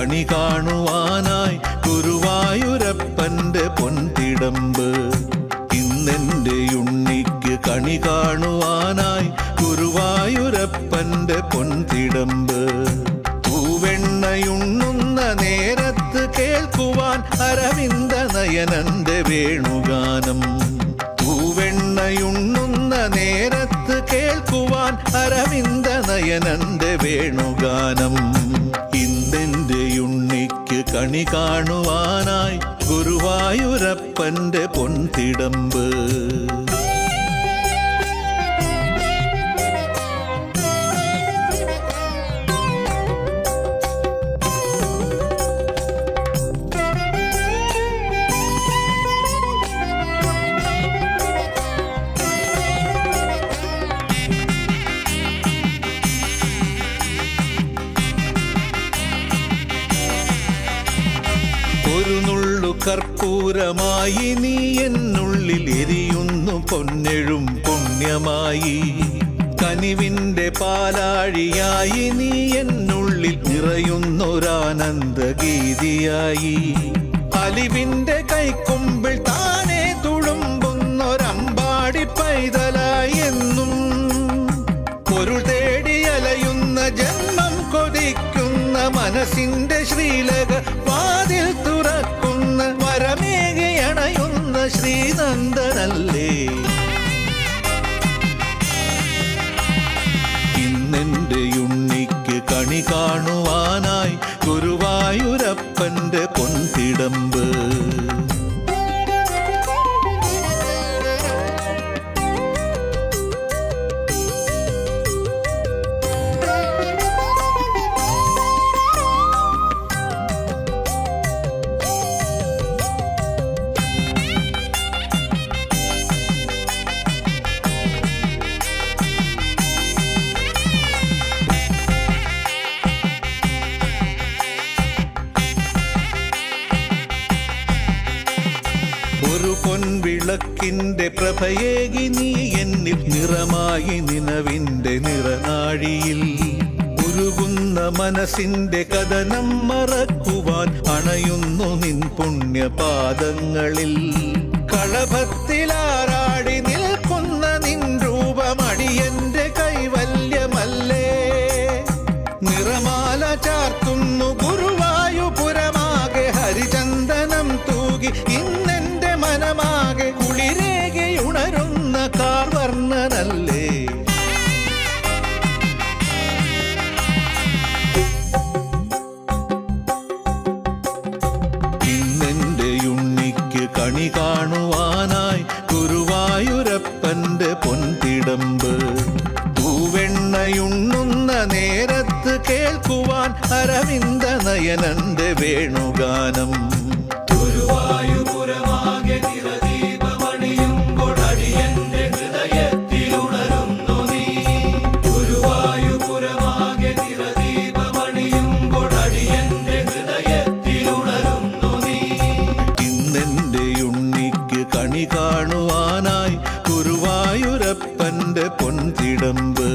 കണി കാണുവാനായി ഗുരുവായൂരപ്പന്റെ പൊൻതിടമ്പ്. ഇന്നെന്റെ ഉണ്ണിക്ക് കണി കാണുവാനായി ഗുരുവായൂരപ്പന്റെ പൊൻതിടമ്പ്. പൂവെണ്ണയുണ്ണുന്ന നേരത്ത് കേൾക്കുവാൻ അരവിന്ദ നയനന്റെ വേണുഗാനം. പൂവെണ്ണയുണ്ണുന്ന നേരത്ത് കേൾക്കുവാൻ അരവിന്ദ നയനന്റെ വേണുഗാനം. ഉണ്ണിക്ക് കണി കാണുവാനായി ഗുരുവായൂരപ്പന്റെ പൊൻതിടമ്പ്. കർപ്പൂരമായി നീ എന്നുള്ളിൽ എരിയുന്നു പൊന്നെഴും പുണ്യമായി. കനിവിന്റെ പാലാഴിയായി നീ എന്നുള്ളിൽ നിറയുന്നൊരാനന്ദ ഗീതിയായി അലിവിന്റെ കൈക്കുമ്പിൾ താനേ തുളുമ്പുന്നൊരമ്പാടി പൈതലായി ഉണ്ണിക്ക് കണി ഒരു പൊൻവിളക്കിന്റെ പ്രഭയേകി നീ എന്നിൽ നിറമായി നിലവിന്റെ നിറനാഴിയിൽ ഉരുകുന്ന മനസ്സിന്റെ കഥനം മറക്കുവാൻ അണയുന്നു നിൻ പുണ്യപാദങ്ങളിൽ. കളഭത്തിലാറാടി അയ്യപ്പന്റെ പൊൻതിടമ്പ്. പൂവെണ്ണയുണ്ണുന്ന നേരത്ത് കേൾക്കുവാൻ അരവിന്ദ നയനന്റെ വേണുഗാനം. കണി കാണൂ திடம்பு.